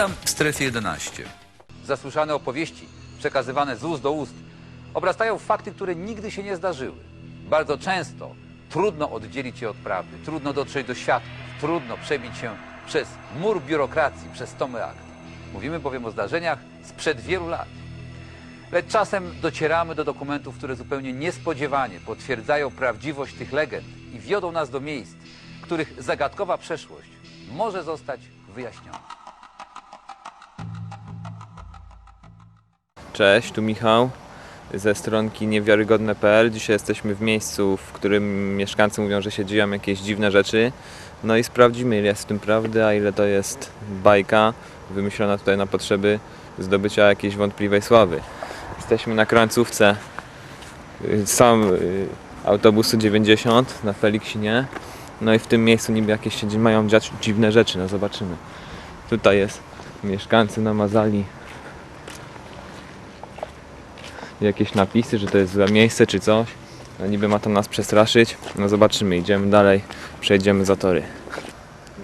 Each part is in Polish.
Witam w strefie 11. Zasłyszane opowieści, przekazywane z ust do ust, obrastają fakty, które nigdy się nie zdarzyły. Bardzo często trudno oddzielić je od prawdy, trudno dotrzeć do świadków, trudno przebić się przez mur biurokracji, przez tomy akt. Mówimy bowiem o zdarzeniach sprzed wielu lat. Lecz czasem docieramy do dokumentów, które zupełnie niespodziewanie potwierdzają prawdziwość tych legend i wiodą nas do miejsc, których zagadkowa przeszłość może zostać wyjaśniona. Cześć, tu Michał ze stronki niewiarygodne.pl. Dzisiaj jesteśmy w miejscu, w którym mieszkańcy mówią, że się dzieją jakieś dziwne rzeczy. No i sprawdzimy, ile jest w tym prawdy, a ile to jest bajka wymyślona tutaj na potrzeby zdobycia jakiejś wątpliwej sławy. Jesteśmy na końcówce y, sam y, autobusu 90 na Feliksinie. No i w tym miejscu niby jakieś się mają dziać dziwne rzeczy, no zobaczymy. Tutaj jest mieszkańcy namazali jakieś napisy, że to jest złe miejsce czy coś. No niby ma to nas przestraszyć. No zobaczymy, idziemy dalej, przejdziemy za tory.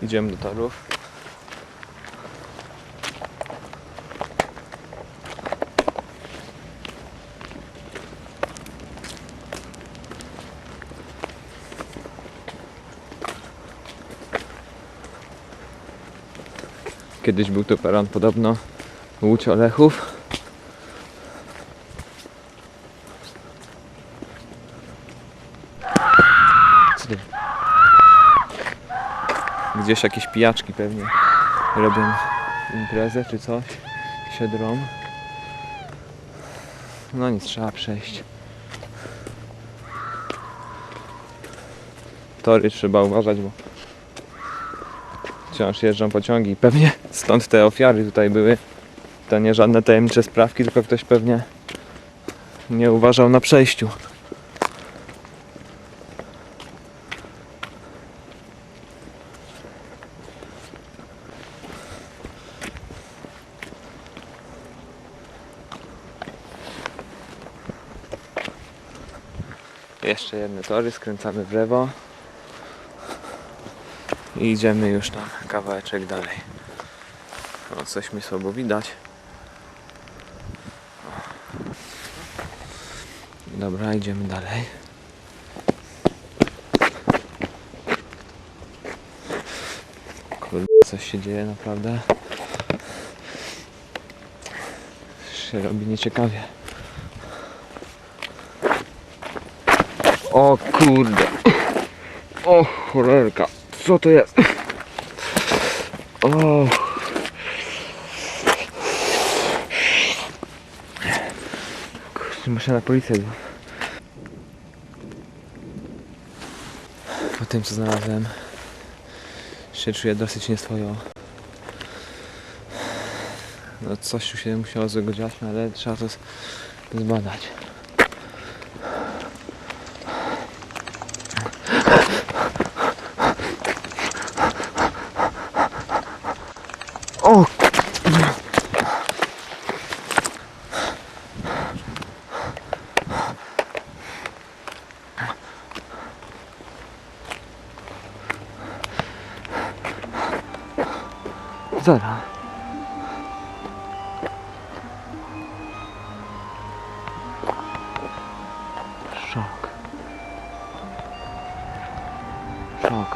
Idziemy do torów. Kiedyś był to peron podobno Łódź Olechów. Co to? Gdzieś jakieś pijaczki pewnie robią imprezę czy coś. Się drą. No nic, trzeba przejść. Tory trzeba uważać, bo wciąż jeżdżą pociągi i pewnie stąd te ofiary tutaj były. To nie żadne tajemnicze sprawki, tylko ktoś pewnie nie uważał na przejściu. Jeszcze jedne tory, skręcamy w lewo i idziemy już tam kawałeczek dalej. O, coś mi słabo widać. Dobra, idziemy dalej. Kurde, coś się dzieje naprawdę. Się robi nieciekawie. O kurde. O cholerka. Co to jest? O. Kurde, muszę na policję. Po tym co znalazłem się czuję dosyć nieswojo. No coś tu się musiało złego dziać, no ale trzeba to zbadać. güzel ha. Шок. Шок.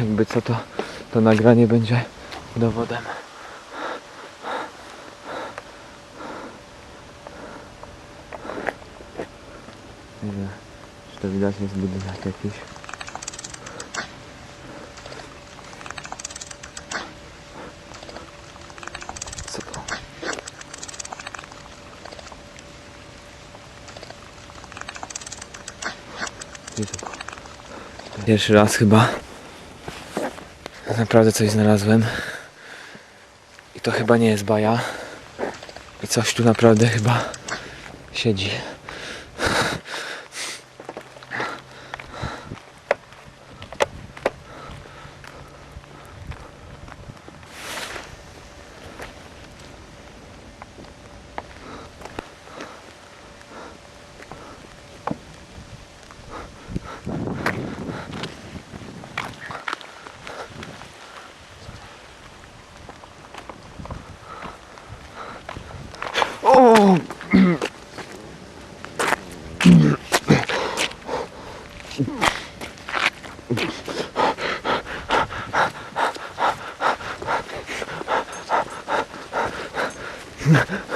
jakby co to, to nagranie będzie dowodem. Nie wiem, czy to widać jest budynek jakiś. Co to? Pierwszy raz chyba Naprawdę coś znalazłem. I to chyba nie jest baja. I coś tu naprawdę chyba siedzi. Ha ha ha.